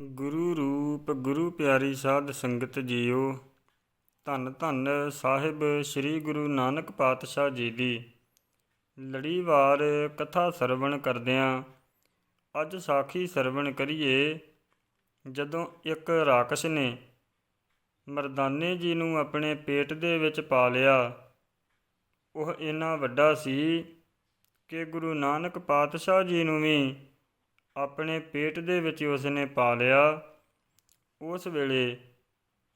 ਗੁਰੂ ਰੂਪ ਗੁਰੂ ਪਿਆਰੀ ਸਾਧ ਸੰਗਤ ਜੀਓ, ਧੰਨ ਧੰਨ ਸਾਹਿਬ ਸ੍ਰੀ ਗੁਰੂ ਨਾਨਕ ਪਾਤਸ਼ਾਹ ਜੀ ਦੀ। ਲੜੀਵਾਰ ਕਥਾ ਸਰਵਣ ਕਰਦਿਆਂ ਅੱਜ ਸਾਖੀ ਸਰਵਣ ਕਰੀਏ, ਜਦੋਂ ਇੱਕ ਰਾਕਸ਼ ਨੇ ਮਰਦਾਨੇ ਜੀ ਨੂੰ ਆਪਣੇ ਪੇਟ ਦੇ ਵਿੱਚ ਪਾ ਲਿਆ। ਉਹ ਇੰਨਾ ਵੱਡਾ ਸੀ ਕਿ ਗੁਰੂ ਨਾਨਕ ਪਾਤਸ਼ਾਹ ਜੀ ਨੂੰ ਵੀ ਆਪਣੇ ਪੇਟ ਦੇ ਵਿੱਚ ਉਸਨੇ ਪਾ ਲਿਆ। ਉਸ ਵੇਲੇ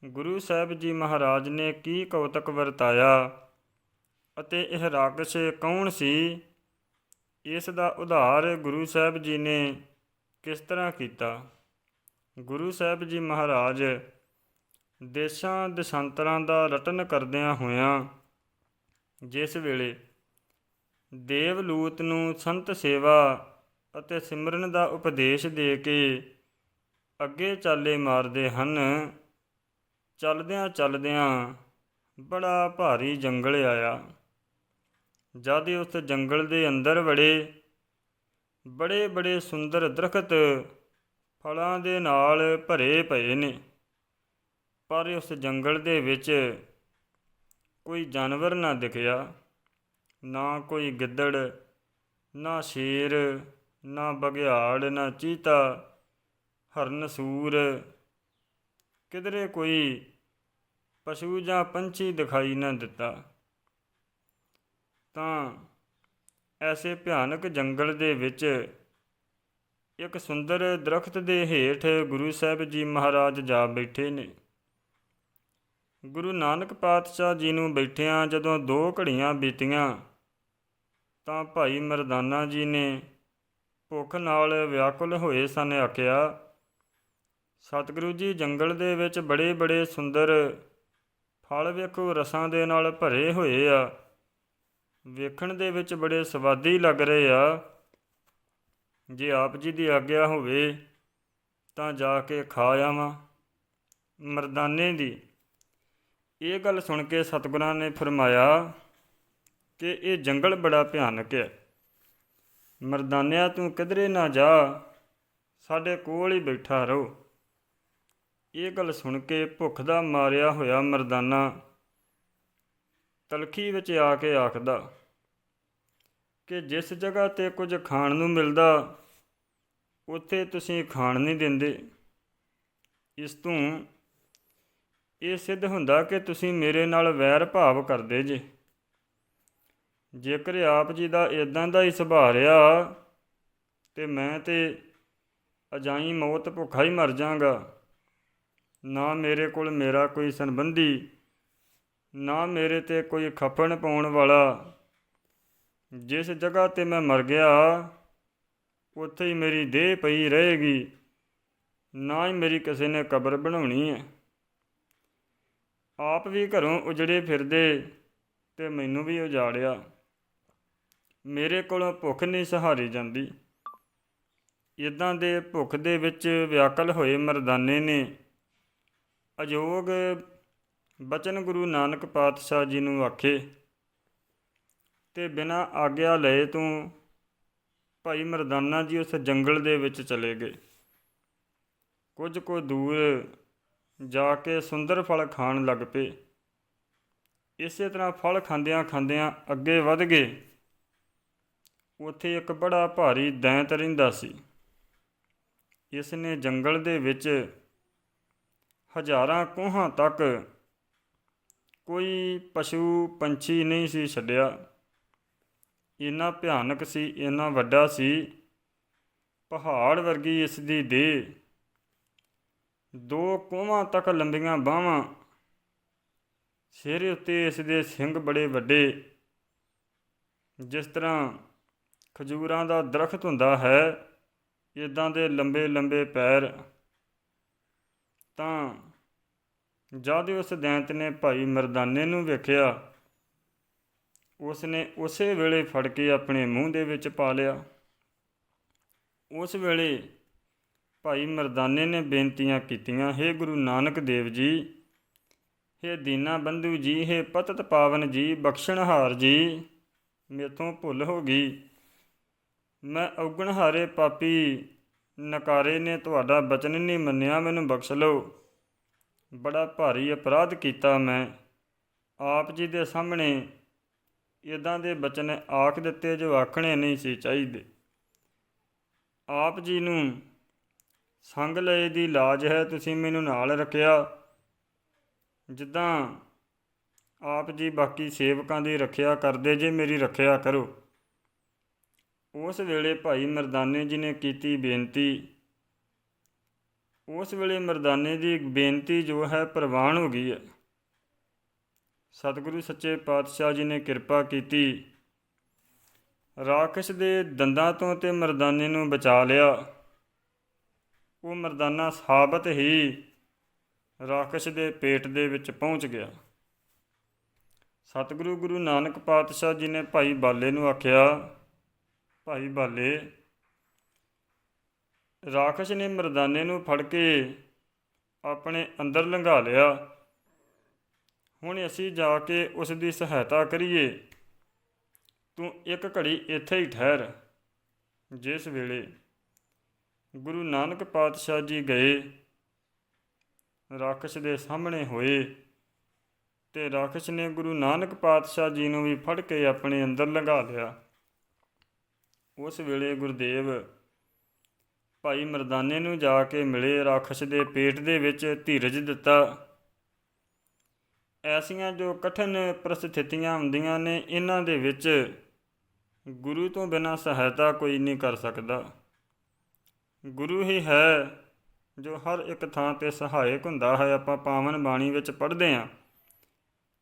ਗੁਰੂ ਸਾਹਿਬ ਜੀ ਮਹਾਰਾਜ ਨੇ ਕੀ ਕੌਤਕ ਵਰਤਾਇਆ ਅਤੇ ਇਹ ਰਾਕਸ਼ ਕੌਣ ਸੀ? ਇਸ ਦਾ ਉਧਾਰ ਗੁਰੂ ਸਾਹਿਬ ਜੀ ਨੇ ਕਿਸ ਤਰ੍ਹਾਂ ਕੀਤਾ? ਗੁਰੂ ਸਾਹਿਬ ਜੀ ਮਹਾਰਾਜ ਦੇਸ਼ਾਂ ਦਸ਼ਾਂਤਰਾਂ ਦਾ ਰਟਨ ਕਰਦਿਆਂ ਹੋਇਆਂ ਜਿਸ ਵੇਲੇ ਦੇਵਲੂਤ ਨੂੰ ਸੰਤ ਸੇਵਾ ਅਤੇ ਸਿਮਰਨ ਦਾ ਉਪਦੇਸ਼ ਦੇ ਕੇ ਅੱਗੇ ਚਾਲੇ ਮਾਰਦੇ ਹਨ। ਚੱਲਦਿਆਂ ਚੱਲਦਿਆਂ ਬੜਾ ਭਾਰੀ ਜੰਗਲ ਆਇਆ। ਜਦ ਉਸ ਜੰਗਲ ਦੇ ਅੰਦਰ ਵੜੇ, ਬੜੇ ਬੜੇ ਸੁੰਦਰ ਦਰਖਤ ਫਲਾਂ ਦੇ ਨਾਲ ਭਰੇ ਪਏ ਨੇ। ਪਰ ਉਸ ਜੰਗਲ ਦੇ ਵਿੱਚ ਕੋਈ ਜਾਨਵਰ ਨਾ ਦਿਖਿਆ, ਨਾ ਕੋਈ ਗਿੱਦੜ, ਨਾ ਸ਼ੇਰ ਨਾ ਬਗਿਆੜ ਨਾ ਚੀਤਾ, ਹਰਨ ਸੂਰ। ਕਿਧਰੇ ਕੋਈ ਪਸ਼ੂ ਜਾਂ ਪੰਛੀ ਦਿਖਾਈ ਨਾ ਦਿੱਤਾ, ਤਾਂ ਐਸੇ ਭਿਆਨਕ ਜੰਗਲ ਦੇ ਵਿੱਚ ਇੱਕ ਸੁੰਦਰ ਦਰਖਤ ਦੇ ਹੇਠ ਗੁਰੂ ਸਾਹਿਬ ਜੀ ਮਹਾਰਾਜ ਜਾ ਬੈਠੇ ਨੇ। ਗੁਰੂ ਨਾਨਕ ਪਾਤਸ਼ਾਹ ਜੀ ਨੂੰ ਬੈਠਿਆਂ ਜਦੋਂ ਦੋ ਘੜੀਆਂ ਬੀਤੀਆਂ, ਤਾਂ ਭਾਈ ਮਰਦਾਨਾ ਜੀ ਨੇ ਭੁੱਖ ਨਾਲ ਵਿਆਕੁਲ ਹੋਏ ਸਨ ਆਖਿਆ, ਸਤਿਗੁਰੂ ਜੀ, ਜੰਗਲ ਦੇ ਵਿੱਚ ਬੜੇ ਬੜੇ ਸੁੰਦਰ ਫਲ ਵੇਖੋ, ਰਸਾਂ ਦੇ ਨਾਲ ਭਰੇ ਹੋਏ ਆ। ਵੇਖਣ ਦੇ ਵਿੱਚ ਬੜੇ ਸਵਾਦੀ ਲੱਗ ਰਹੇ ਆ। ਜੇ ਆਪ ਜੀ ਦੀ ਆਗਿਆ ਹੋਵੇ, ਤਾਂ ਜਾ ਕੇ ਖਾ ਆਵਾਂ। ਮਰਦਾਨੇ ਦੀ ਇਹ ਗੱਲ ਸੁਣ ਕੇ ਸਤਿਗੁਰਾਂ ਨੇ ਫਰਮਾਇਆ ਕਿ ਇਹ ਜੰਗਲ ਬੜਾ ਭਿਆਨਕ ਹੈ। ਮਰਦਾਨਿਆ ਤੂੰ ਕਿਧਰੇ ਨਾ ਜਾ, ਸਾਡੇ ਕੋਲ ਹੀ ਬੈਠਾ ਰਹੋ। ਇਹ ਗੱਲ ਸੁਣ ਕੇ ਭੁੱਖ ਦਾ ਮਾਰਿਆ ਹੋਇਆ ਮਰਦਾਨਾ ਤਲਖੀ ਵਿੱਚ ਆ ਕੇ ਆਖਦਾ, ਕਿ ਜਿਸ ਜਗ੍ਹਾ ਤੇ ਕੁਝ ਖਾਣ ਨੂੰ ਮਿਲਦਾ, ਉੱਥੇ ਤੁਸੀਂ ਖਾਣ ਨਹੀਂ ਦਿੰਦੇ। ਇਸ ਤੋਂ ਇਹ ਸਿੱਧ ਹੁੰਦਾ ਕਿ ਤੁਸੀਂ ਮੇਰੇ ਨਾਲ ਵੈਰ ਭਾਵ ਕਰਦੇ ਜੇ। ਜੇਕਰ ਆਪ ਜੀ ਦਾ ਇਦਾਂ ਦਾ ਹੀ ਸੁਭਾਅ ਰਿਹਾ ਤੇ ਮੈਂ ਤੇ ਅਜਾਈ ਮੌਤ ਭੁੱਖਾ ਹੀ ਮਰ ਜਾਗਾ ਨਾ ਮੇਰੇ ਕੋਲ ਮੇਰਾ ਕੋਈ ਸੰਬੰਧੀ, ਨਾ ਮੇਰੇ ਤੇ ਕੋਈ ਖਪਣ ਪਾਉਣ ਵਾਲਾ। ਜਿਸ ਜਗ੍ਹਾ ਤੇ ਮੈਂ ਮਰ ਗਿਆ, ਉੱਥੇ ਹੀ ਮੇਰੀ ਦੇਹ ਪਈ ਰਹੇਗੀ, ਨਾ ਹੀ ਮੇਰੀ ਕਿਸੇ ਨੇ ਕਬਰ ਬਣਾਉਣੀ ਹੈ। ਆਪ ਵੀ ਘਰੋਂ ਉਜੜੇ ਫਿਰਦੇ ਤੇ ਮੈਨੂੰ ਵੀ ਉਜਾੜਿਆ। ਮੇਰੇ ਕੋਲੋਂ ਭੁੱਖ ਨਹੀਂ ਸਹਾਰੀ ਜਾਂਦੀ। ਇਦਾਂ ਦੇ ਭੁੱਖ ਦੇ ਵਿੱਚ ਵਿਆਕਲ ਹੋਏ ਮਰਦਾਨੇ ਨੇ। ਅਯੋਗ ਬਚਨ ਗੁਰੂ ਨਾਨਕ ਪਾਤਸ਼ਾਹ ਜੀ ਨੂੰ ਆਖੇ, ਤੇ ਬਿਨਾ ਆਗਿਆ ਲਏ ਤੂੰ ਭਾਈ ਮਰਦਾਨਾ ਜੀ ਉਸ ਜੰਗਲ ਦੇ ਵਿੱਚ ਚਲੇ ਗਏ। ਕੁਝ ਕੁ ਦੂਰ ਜਾ ਕੇ ਸੁੰਦਰ ਫਲ ਖਾਣ ਲੱਗ ਪਏ। ਇਸੇ ਤਰ੍ਹਾਂ ਫਲ ਖਾਂਦਿਆਂ ਖਾਂਦਿਆਂ ਅੱਗੇ ਵਧ ਗਏ। ਉੱਥੇ ਇੱਕ ਬੜਾ ਭਾਰੀ ਦੈਂਤ ਰਹਿੰਦਾ ਸੀ। ਇਸ ਨੇ ਜੰਗਲ ਦੇ ਵਿੱਚ ਹਜ਼ਾਰਾਂ ਕੋਹਾਂ ਤੱਕ ਕੋਈ ਪਸ਼ੂ ਪੰਛੀ ਨਹੀਂ ਸੀ ਛੱਡਿਆ। ਇੰਨਾ ਭਿਆਨਕ ਸੀ, ਇੰਨਾ ਵੱਡਾ ਸੀ, ਪਹਾੜ ਵਰਗੀ ਇਸ ਦੀ ਦੇਹ। ਦੋ ਕੋਹਾਂ ਤੱਕ ਲੰਬੀਆਂ ਬਾਹਾਂ। ਸਿਰ ਉੱਤੇ ਇਸ ਦੇ ਸਿੰਗ ਬੜੇ ਵੱਡੇ। ਜਿਸ ਤਰ੍ਹਾਂ ਖਜੂਰਾਂ ਦਾ ਦਰਖਤ ਹੁੰਦਾ ਹੈ ਇਦਾਂ ਦੇ ਲੰਬੇ ਲੰਬੇ ਪੈਰ ਤਾਂ ਜਦ ਉਸ ਦੈਂਤ ਨੇ ਭਾਈ ਮਰਦਾਨੇ ਨੂੰ ਵੇਖਿਆ ਉਸ ਨੇ ਉਸੇ ਵੇਲੇ ਫੜ ਕੇ ਆਪਣੇ ਮੂੰਹ ਦੇ ਵਿੱਚ ਪਾ ਲਿਆ ਉਸ ਵੇਲੇ ਭਾਈ ਮਰਦਾਨੇ ਨੇ ਬੇਨਤੀਆਂ ਕੀਤੀਆਂ हे ਗੁਰੂ ਨਾਨਕ ਦੇਵ ਜੀ हे ਦੀਨਾ ਬੰਧੂ ਜੀ हे ਪਤਤ ਪਾਵਨ ਜੀ ਬਖਸ਼ਣਹਾਰ ਜੀ ਮੇਥੋਂ ਭੁੱਲ ਹੋ ਗਈ ਮੈਂ ਔਗਣ ਹਾਰੇ ਪਾਪੀ, ਨਕਾਰੇ ਨੇ ਤੁਹਾਡਾ ਬਚਨ ਨਹੀਂ ਮੰਨਿਆ, ਮੈਨੂੰ ਬਖਸ਼ ਲਓ। ਬੜਾ ਭਾਰੀ ਅਪਰਾਧ ਕੀਤਾ ਮੈਂ। ਆਪ ਜੀ ਦੇ ਸਾਹਮਣੇ ਇਦਾਂ ਦੇ ਬਚਨ ਆਖ ਦਿੱਤੇ ਜੋ ਆਖਣੇ ਨਹੀਂ ਸੀ ਚਾਹੀਦੇ। ਆਪ ਜੀ ਨੂੰ ਸੰਗ ਲਏ ਦੀ ਲਾਜ ਹੈ, ਤੁਸੀਂ ਮੈਨੂੰ ਨਾਲ ਰੱਖਿਆ। ਜਿੱਦਾਂ ਆਪ ਜੀ ਬਾਕੀ ਸੇਵਕਾਂ ਦੀ ਰੱਖਿਆ ਕਰਦੇ, ਜੇ ਮੇਰੀ ਰੱਖਿਆ ਕਰੋ। ਉਸ ਵੇਲੇ ਭਾਈ ਮਰਦਾਨੇ ਜੀ ਨੇ ਕੀਤੀ ਬੇਨਤੀ। ਉਸ ਵੇਲੇ ਮਰਦਾਨੇ ਦੀ ਬੇਨਤੀ ਜੋ ਹੈ, ਪ੍ਰਵਾਨ ਹੋ ਗਈ ਹੈ। ਸਤਿਗੁਰੂ ਸੱਚੇ ਪਾਤਸ਼ਾਹ ਜੀ ਨੇ ਕਿਰਪਾ ਕੀਤੀ। ਰਾਖਸ਼ ਦੇ ਦੰਦਾਂ ਤੋਂ ਤੇ ਮਰਦਾਨੇ ਨੂੰ ਬਚਾ ਲਿਆ। ਉਹ ਮਰਦਾਨਾ ਸਾਬਤ ਹੀ ਰਾਖਸ਼ ਦੇ ਪੇਟ ਦੇ ਵਿੱਚ ਪਹੁੰਚ ਗਿਆ। ਸਤਿਗੁਰੂ ਗੁਰੂ ਨਾਨਕ ਪਾਤਸ਼ਾਹ ਜੀ ਨੇ ਭਾਈ ਬਾਲੇ ਨੂੰ ਆਖਿਆ ਭਾਈ ਬਾਲੇ, ਰਾਖਸ਼ ਨੇ ਮਰਦਾਨੇ ਨੂੰ ਫੜ ਕੇ ਆਪਣੇ ਅੰਦਰ ਲੰਘਾ ਲਿਆ। ਹੁਣ ਅਸੀਂ ਜਾ ਕੇ ਉਸ ਦੀ ਸਹਾਇਤਾ ਕਰੀਏ। ਤੂੰ ਇੱਕ ਘੜੀ ਇੱਥੇ ਹੀ ਠਹਿਰ। ਜਿਸ ਵੇਲੇ ਗੁਰੂ ਨਾਨਕ ਪਾਤਸ਼ਾਹ ਜੀ ਗਏ, ਰਾਖਸ਼ ਦੇ ਸਾਹਮਣੇ ਹੋਏ ਤੇ ਰਾਖਸ਼ ਨੇ ਗੁਰੂ ਨਾਨਕ ਪਾਤਸ਼ਾਹ ਜੀ ਨੂੰ ਵੀ ਫੜ ਕੇ ਆਪਣੇ ਅੰਦਰ ਲੰਘਾ ਲਿਆ। ਉਸ ਵੇਲੇ ਗੁਰਦੇਵ ਭਾਈ ਮਰਦਾਨੇ ਨੂੰ ਜਾ ਕੇ ਮਿਲੇ, ਰਾਖਸ਼ ਦੇ ਪੇਟ ਦੇ ਵਿੱਚ ਧੀਰਜ ਦਿੱਤਾ। ਐਸੀਆਂ ਜੋ ਕਠਿਨ ਪ੍ਰਸਥਿਤੀਆਂ ਹੁੰਦੀਆਂ ਨੇ, ਇਹਨਾਂ ਦੇ ਵਿੱਚ ਗੁਰੂ ਤੋਂ ਬਿਨਾਂ ਸਹਾਇਤਾ ਕੋਈ ਨਹੀਂ ਕਰ ਸਕਦਾ। ਗੁਰੂ ਹੀ ਹੈ ਜੋ ਹਰ ਇੱਕ ਥਾਂ ਤੇ ਸਹਾਇਕ ਹੁੰਦਾ ਹੈ। ਆਪਾਂ ਪਾਵਨ ਬਾਣੀ ਵਿੱਚ ਪੜ੍ਹਦੇ ਹਾਂ,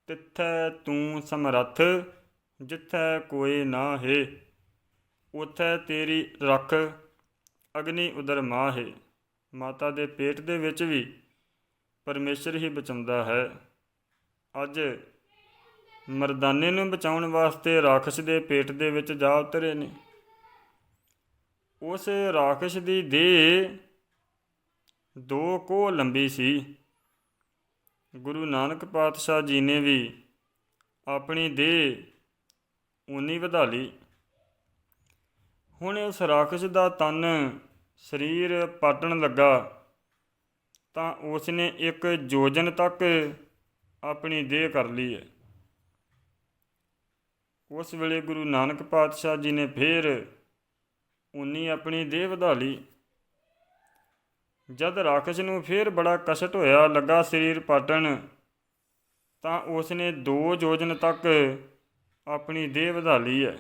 ਤਿੱਥੈ ਤੂੰ ਸਮਰੱਥ, ਜਿੱਥੈ ਕੋਈ ਨਾ ਹੈ। ਉਥੈ ਤੇਰੀ ਰੱਖ, ਅਗਨੀ ਉਦਰ ਮਾਂ ਹੈ। ਮਾਤਾ ਦੇ ਪੇਟ ਦੇ ਵਿੱਚ ਵੀ ਪਰਮੇਸ਼ਰ ਹੀ ਬਚਾਉਂਦਾ ਹੈ। ਅੱਜ ਮਰਦਾਨੇ ਨੂੰ ਬਚਾਉਣ ਵਾਸਤੇ ਰਾਖਸ਼ ਦੇ ਪੇਟ ਦੇ ਵਿੱਚ ਜਾ ਉਤਰੇ ਨੇ। ਉਸ ਰਾਖਸ਼ ਦੀ ਦੇਹ ਦੋ ਕੋ ਲੰਬੀ ਸੀ। ਗੁਰੂ ਨਾਨਕ ਪਾਤਸ਼ਾਹ ਜੀ ਨੇ ਵੀ ਆਪਣੀ ਦੇਹ ਉਨੀ ਵਧਾ ਲਈ। ਹੁਣ ਉਸ ਰਾਖਸ਼ ਦਾ ਤਨ ਸਰੀਰ ਪਾਟਣ ਲੱਗਾ ਤਾਂ ਉਸ ਨੇ ਇੱਕ ਯੋਜਨ ਤੱਕ ਆਪਣੀ ਦੇਹ ਕਰ ਲਈ ਹੈ। ਉਸ ਵੇਲੇ ਗੁਰੂ ਨਾਨਕ ਪਾਤਸ਼ਾਹ ਜੀ ਨੇ ਫੇਰ ਉਨੀ ਆਪਣੀ ਦੇਹ ਵਧਾ ਲਈ। ਜਦ ਰਾਖਸ਼ ਨੂੰ ਫੇਰ ਬੜਾ ਕਸ਼ਟ ਹੋਇਆ, ਲੱਗਾ ਸਰੀਰ ਪਾਟਣ, ਤਾਂ ਉਸ ਨੇ ਦੋ ਯੋਜਨ ਤੱਕ ਆਪਣੀ ਦੇਹ ਵਧਾ ਲਈ ਹੈ।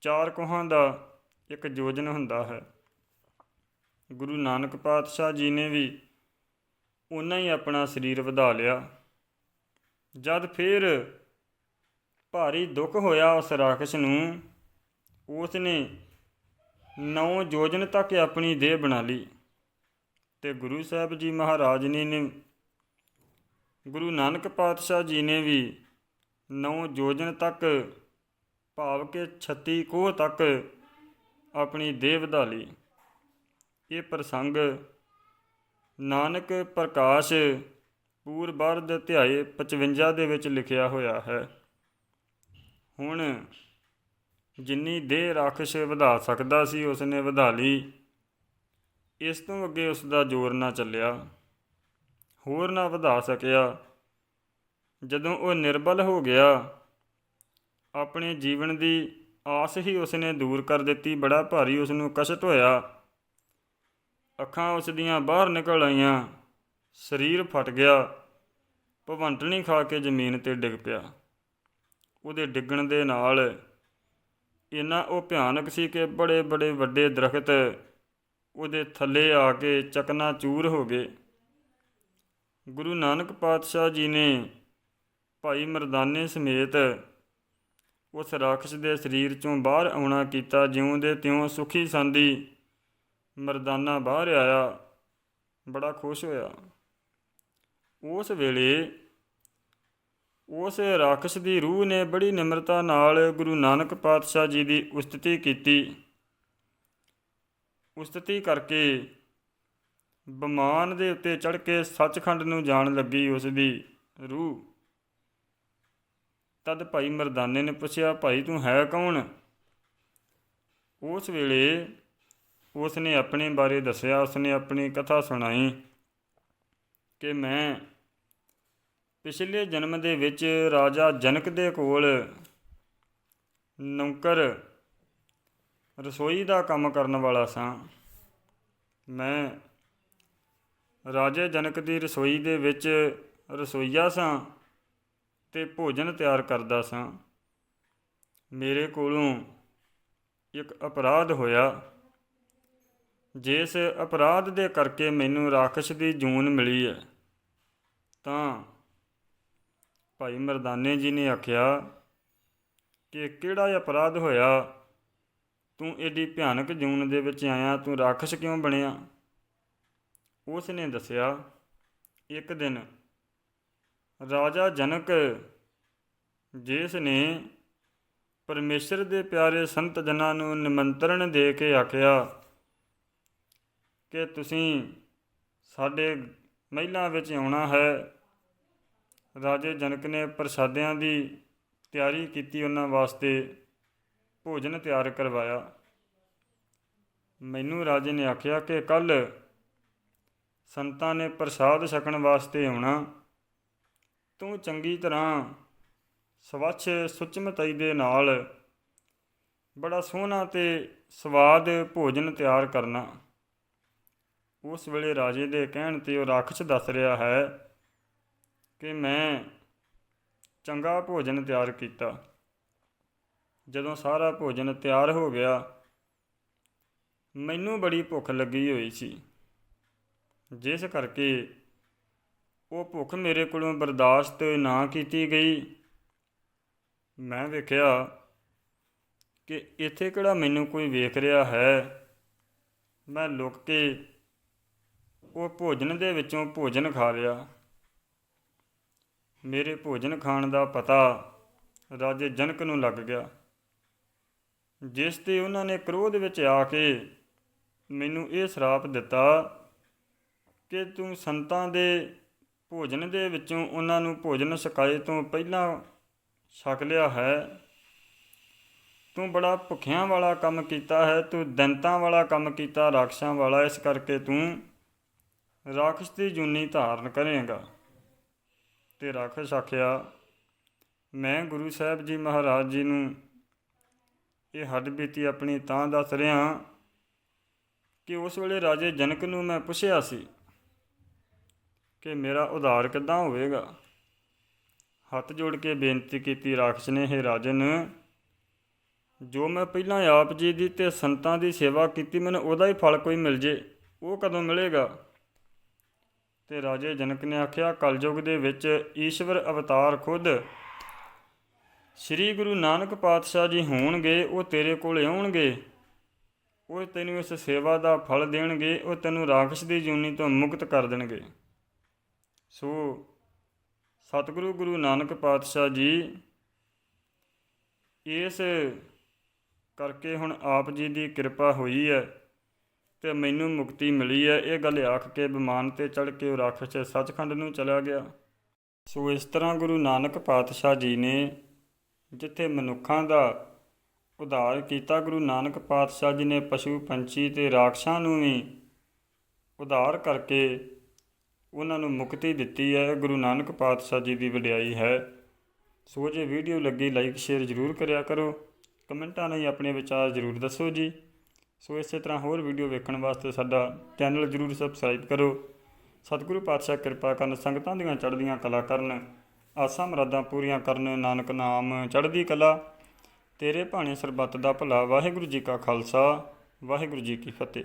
ਚਾਰ ਕੋਹਾਂ ਦਾ ਇੱਕ ਯੋਜਨ ਹੁੰਦਾ ਹੈ। ਗੁਰੂ ਨਾਨਕ ਪਾਤਸ਼ਾਹ ਜੀ ਨੇ ਵੀ ਉਹਨਾਂ ਹੀ ਆਪਣਾ ਸਰੀਰ ਵਧਾ ਲਿਆ। ਜਦ ਫਿਰ ਭਾਰੀ ਦੁੱਖ ਹੋਇਆ ਉਸ ਰਾਖਸ਼ ਨੂੰ ਉਸ ਨੇ ਨੌ ਯੋਜਨ ਤੱਕ ਆਪਣੀ ਦੇਹ ਬਣਾ ਲਈ ਤੇ ਗੁਰੂ ਸਾਹਿਬ ਜੀ ਮਹਾਰਾਜ ਨੇ ਨੇ ਗੁਰੂ ਨਾਨਕ ਪਾਤਸ਼ਾਹ ਜੀ ਨੇ ਵੀ ਨੌ ਯੋਜਨ ਤੱਕ ਭਾਵ ਕੇ 36 ਕੋਹ ਤੱਕ ਆਪਣੀ ਦੇਹ ਵਧਾ ਲਈ। ਇਹ ਪ੍ਰਸੰਗ ਨਾਨਕ ਪ੍ਰਕਾਸ਼ ਪੂਰਬਰਦ ਧਿਆਏ 55 ਦੇ ਵਿੱਚ ਲਿਖਿਆ ਹੋਇਆ ਹੈ। ਹੁਣ ਜਿੰਨੀ ਦੇਹ ਰਾਖਸ਼ ਵਧਾ ਸਕਦਾ ਸੀ, ਉਸਨੇ ਵਧਾ ਲਈ। ਇਸ ਤੋਂ ਅੱਗੇ ਉਸ ਦਾ ਜ਼ੋਰ ਨਾ ਚੱਲਿਆ, ਹੋਰ ਨਾ ਵਧਾ ਸਕਿਆ। ਜਦੋਂ ਉਹ ਨਿਰਬਲ ਹੋ ਗਿਆ, ਆਪਣੇ ਜੀਵਨ ਦੀ ਆਸ ਹੀ ਉਸਨੇ ਦੂਰ ਕਰ ਦਿੱਤੀ, ਬੜਾ ਭਾਰੀ ਉਸ ਨੂੰ ਕਸ਼ਟ ਹੋਇਆ। ਅੱਖਾਂ ਉਸ ਦੀਆਂ ਬਾਹਰ ਨਿਕਲ ਆਈਆਂ, ਸਰੀਰ ਫਟ ਗਿਆ। ਭਵੰਟਣੀ ਖਾ ਕੇ ਜ਼ਮੀਨ ਤੇ ਡਿੱਗ ਪਿਆ। ਉਹਦੇ ਡਿੱਗਣ ਦੇ ਨਾਲ ਇੰਨਾ ਉਹ ਭਿਆਨਕ ਸੀ ਕਿ ਬੜੇ ਬੜੇ ਵੱਡੇ ਦਰਖਤ ਉਹਦੇ ਥੱਲੇ ਆ ਕੇ ਚਕਨਾ ਚੂਰ ਹੋ ਗਏ। ਗੁਰੂ ਨਾਨਕ ਪਾਤਸ਼ਾਹ ਜੀ ਨੇ ਭਾਈ ਮਰਦਾਨੇ ਸਮੇਤ ਉਸ ਰਾਖਸ਼ ਦੇ ਸਰੀਰ ਚੋਂ ਬਾਹਰ ਆਉਣਾ ਕੀਤਾ ਜਿਉਂ ਦੇ ਤਿਉਂ ਸੁਖੀ ਸੰਦੀ ਮਰਦਾਨਾ ਬਾਹਰ ਆਇਆ, ਬੜਾ ਖੁਸ਼ ਹੋਇਆ। ਉਸ ਵੇਲੇ ਉਸ ਰਾਖਸ਼ ਦੀ ਰੂਹ ਨੇ ਬੜੀ ਨਿਮਰਤਾ ਨਾਲ ਗੁਰੂ ਨਾਨਕ ਪਾਤਸ਼ਾਹ ਜੀ ਦੀ ਉਸਤਤੀ ਕੀਤੀ। ਉਸਤਤੀ ਕਰਕੇ ਬਮਾਨ ਦੇ ਉੱਤੇ ਚੜ ਕੇ ਸੱਚਖੰਡ ਨੂੰ ਜਾਣ ਲੱਗੀ ਉਸ ਦੀ ਰੂਹ। ਤਦ ਭਾਈ ਮਰਦਾਨੇ ਨੇ ਪੁੱਛਿਆ, ਭਾਈ ਤੂੰ ਹੈ ਕੌਣ? ਉਸ ਵੇਲੇ ਉਸ ਨੇ ਆਪਣੇ ਬਾਰੇ ਦੱਸਿਆ ਉਸ ਨੇ ਆਪਣੀ ਕਥਾ ਸੁਣਾਈ ਕਿ ਮੈਂ ਪਿਛਲੇ ਜਨਮ ਦੇ ਵਿੱਚ ਰਾਜਾ ਜਨਕ ਦੇ ਕੋਲ ਨੌਕਰ ਰਸੋਈ ਦਾ ਕੰਮ ਕਰਨ ਵਾਲਾ ਸਾਂ। ਮੈਂ ਰਾਜੇ ਜਨਕ ਦੀ ਰਸੋਈ ਦੇ ਵਿੱਚ ਰਸੋਈਆ ਸਾਂ। ਤੇ ਭੋਜਨ ਤਿਆਰ ਕਰਦਾ ਸਾਂ। ਮੇਰੇ ਕੋਲੋਂ ਇੱਕ ਅਪਰਾਧ ਹੋਇਆ। ਜਿਸ ਅਪਰਾਧ ਦੇ ਕਰਕੇ ਮੈਨੂੰ ਰਾਖਸ਼ ਦੀ ਜੂਨ ਮਿਲੀ ਹੈ। ਤਾਂ ਭਾਈ ਮਰਦਾਨੇ ਜੀ ਨੇ ਆਖਿਆ ਕਿ ਕਿਹੜਾ ਅਪਰਾਧ ਹੋਇਆ? ਤੂੰ ਏਡੀ ਭਿਆਨਕ ਜੂਨ ਦੇ ਵਿੱਚ ਆਇਆ, ਤੂੰ ਰਾਖਸ਼ ਕਿਉਂ ਬਣਿਆ? ਉਸ ਨੇ ਦੱਸਿਆ, ਇੱਕ ਦਿਨ ਰਾਜਾ ਜਨਕ, ਜਿਸ ਨੇ ਪਰਮੇਸ਼ਰ ਦੇ ਪਿਆਰੇ ਸੰਤ ਜਨਾਂ ਨੂੰ ਨਿਮੰਤਰਣ ਦੇ ਕੇ ਆਖਿਆ ਕਿ ਤੁਸੀਂ ਸਾਡੇ ਮਹਿਲਾਂ ਵਿੱਚ ਆਉਣਾ ਹੈ। ਰਾਜੇ ਜਨਕ ਨੇ ਪ੍ਰਸਾਦਿਆਂ ਦੀ ਤਿਆਰੀ ਕੀਤੀ ਉਹਨਾਂ ਵਾਸਤੇ ਭੋਜਨ ਤਿਆਰ ਕਰਵਾਇਆ। ਮੈਨੂੰ ਰਾਜੇ ਨੇ ਆਖਿਆ ਕਿ ਕੱਲ ਸੰਤਾਂ ਨੇ ਪ੍ਰਸਾਦ ਛਕਣ ਵਾਸਤੇ ਆਉਣਾ। ਤੂੰ ਚੰਗੀ ਤਰ੍ਹਾਂ ਸਵੱਛ ਸੁਚਮਤਾਈ ਦੇ ਨਾਲ ਬੜਾ ਸੋਹਣਾ ਤੇ ਸਵਾਦ ਭੋਜਨ ਤਿਆਰ ਕਰਨਾ। ਉਸ ਵੇਲੇ ਰਾਜੇ ਦੇ ਕਹਿਣ ਤੇ ਉਹ ਰਾਖਸ਼ ਦੱਸ ਰਿਹਾ ਹੈ ਕਿ ਮੈਂ ਚੰਗਾ ਭੋਜਨ ਤਿਆਰ ਕੀਤਾ। ਜਦੋਂ ਸਾਰਾ ਭੋਜਨ ਤਿਆਰ ਹੋ ਗਿਆ, ਮੈਨੂੰ ਬੜੀ ਭੁੱਖ ਲੱਗੀ ਹੋਈ ਸੀ। ਜਿਸ ਕਰਕੇ ਉਹ ਭੁੱਖ ਮੇਰੇ ਕੋਲੋਂ ਬਰਦਾਸ਼ਤ ਨਾ ਕੀਤੀ ਗਈ। ਮੈਂ ਵੇਖਿਆ ਕਿ ਇੱਥੇ ਕਿਹੜਾ ਮੈਨੂੰ ਕੋਈ ਵੇਖ ਰਿਹਾ ਹੈ। ਮੈਂ ਲੁਕ ਕੇ ਉਹ ਭੋਜਨ ਦੇ ਵਿੱਚੋਂ ਭੋਜਨ ਖਾ ਲਿਆ। ਮੇਰੇ ਭੋਜਨ ਖਾਣ ਦਾ ਪਤਾ ਰਾਜੇ ਜਨਕ ਨੂੰ ਲੱਗ ਗਿਆ, ਜਿਸ ਤੇ ਉਹਨਾਂ ਨੇ ਕ੍ਰੋਧ ਵਿੱਚ ਆ ਕੇ ਮੈਨੂੰ ਇਹ ਸ਼ਰਾਪ ਦਿੱਤਾ ਕਿ ਤੂੰ ਸੰਤਾਂ ਦੇ ਭੋਜਨ ਦੇ ਵਿੱਚੋਂ ਉਹਨਾਂ ਨੂੰ ਭੋਜਨ ਛਕਾਏ ਤੋਂ ਪਹਿਲਾਂ ਛਕ ਲਿਆ ਹੈ। ਤੂੰ ਬੜਾ ਭੁੱਖਿਆਂ ਵਾਲਾ ਕੰਮ ਕੀਤਾ ਹੈ, ਤੂੰ ਦੰਤਾਂ ਵਾਲਾ ਕੰਮ ਕੀਤਾ, ਰਾਖਸ਼ਾਂ ਵਾਲਾ। ਇਸ ਕਰਕੇ ਤੂੰ ਰਾਖਸ਼ ਦੀ ਜੂਨੀ ਧਾਰਨ ਕਰੇਗਾ। ਤੇ ਰਾਖਸ਼ ਆਖਿਆ, ਮੈਂ ਗੁਰੂ ਸਾਹਿਬ ਜੀ ਮਹਾਰਾਜ ਜੀ ਨੂੰ ਇਹ ਹੱਡ ਬੀਤੀ ਆਪਣੀ ਤਾਂ ਦੱਸ ਰਿਹਾ ਕਿ ਉਸ ਵੇਲੇ ਰਾਜੇ ਜਨਕ ਨੂੰ ਮੈਂ ਪੁੱਛਿਆ ਸੀ ਕਿ ਮੇਰਾ ਉਧਾਰ ਕਿੱਦਾਂ ਹੋਵੇਗਾ? ਹੱਥ ਜੋੜ ਕੇ ਬੇਨਤੀ ਕੀਤੀ ਰਾਖਸ਼ ਨੇ ਇਹ ਰਾਜਨ। ਜੋ ਮੈਂ ਪਹਿਲਾਂ ਆਪ ਜੀ ਦੀ ਤੇ ਸੰਤਾਂ ਦੀ ਸੇਵਾ ਕੀਤੀ, ਮੈਨੂੰ ਉਹਦਾ ਹੀ ਫਲ ਕੋਈ ਮਿਲ ਜੇ, ਉਹ ਕਦੋਂ ਮਿਲੇਗਾ? ਤੇ ਰਾਜੇ ਜਨਕ ਨੇ ਆਖਿਆ, ਕਲਯੁਗ ਦੇ ਵਿੱਚ ਈਸ਼ਵਰ ਅਵਤਾਰ ਖੁਦ ਸ੍ਰੀ ਗੁਰੂ ਨਾਨਕ ਪਾਤਸ਼ਾਹ ਜੀ ਹੋਣਗੇ, ਉਹ ਤੇਰੇ ਕੋਲ ਆਉਣਗੇ। ਉਹ ਤੈਨੂੰ ਇਸ ਸੇਵਾ ਦਾ ਫਲ ਦੇਣਗੇ, ਉਹ ਤੈਨੂੰ ਰਾਖਸ਼ ਦੀ ਜੂਨੀ ਤੋਂ ਮੁਕਤ ਕਰ ਦੇਣਗੇ। ਸੋ ਸਤਿਗੁਰੂ ਗੁਰੂ ਨਾਨਕ ਪਾਤਸ਼ਾਹ ਜੀ, ਇਸ ਕਰਕੇ ਹੁਣ ਆਪ ਜੀ ਦੀ ਕਿਰਪਾ ਹੋਈ ਹੈ ਤੇ ਮੈਨੂੰ ਮੁਕਤੀ ਮਿਲੀ ਹੈ। ਇਹ ਗੱਲ ਆਖ ਕੇ ਵਿਮਾਨ ਤੇ ਚੜ ਕੇ ਉਹ ਰਾਖਸ਼ ਸੱਚਖੰਡ ਨੂੰ ਚਲਾ ਗਿਆ। ਸੋ ਇਸ ਤਰ੍ਹਾਂ ਗੁਰੂ ਨਾਨਕ ਪਾਤਸ਼ਾਹ ਜੀ ਨੇ ਜਿੱਥੇ ਮਨੁੱਖਾਂ ਦਾ ਉਧਾਰ ਕੀਤਾ, ਗੁਰੂ ਨਾਨਕ ਪਾਤਸ਼ਾਹ ਜੀ ਨੇ ਪਸ਼ੂ ਪੰਛੀ ਤੇ ਰਾਖਸ਼ਾਂ ਨੂੰ ਵੀ ਉਧਾਰ ਕਰਕੇ ਉਹਨਾਂ ਨੂੰ ਮੁਕਤੀ ਦਿੱਤੀ ਹੈ। ਗੁਰੂ ਨਾਨਕ ਪਾਤਸ਼ਾਹ ਜੀ ਦੀ ਵਡਿਆਈ ਹੈ। ਸੋ ਜੇ ਵੀਡੀਓ ਲੱਗੀ ਲਾਈਕ ਸ਼ੇਅਰ ਜ਼ਰੂਰ ਕਰਿਆ ਕਰੋ। ਕਮੈਂਟਾਂ ਨਾਲ ਆਪਣੇ ਵਿਚਾਰ ਜ਼ਰੂਰ ਦੱਸੋ ਜੀ। ਸੋ ਇਸੇ ਤਰ੍ਹਾਂ ਹੋਰ ਵੀਡੀਓ ਵੇਖਣ ਵਾਸਤੇ ਸਾਡਾ ਚੈਨਲ ਜ਼ਰੂਰ ਸਬਸਕ੍ਰਾਈਬ ਕਰੋ। ਸਤਿਗੁਰੂ ਪਾਤਸ਼ਾਹ ਕਿਰਪਾ ਕਰਨ ਸੰਗਤਾਂ ਦੀਆਂ ਚੜ੍ਹਦੀਆਂ ਕਲਾ ਕਰਨ, ਆਸਾਂ ਮੁਰਾਦਾਂ ਪੂਰੀਆਂ ਕਰਨ, ਨਾਨਕ ਨਾਮ ਚੜ੍ਹਦੀ ਕਲਾ। ਤੇਰੇ ਭਾਣੇ ਸਰਬੱਤ ਦਾ ਭਲਾ। ਵਾਹਿਗੁਰੂ ਜੀ ਕਾ ਖਾਲਸਾ। ਵਾਹਿਗੁਰੂ ਜੀ ਕੀ ਫਤਿਹ।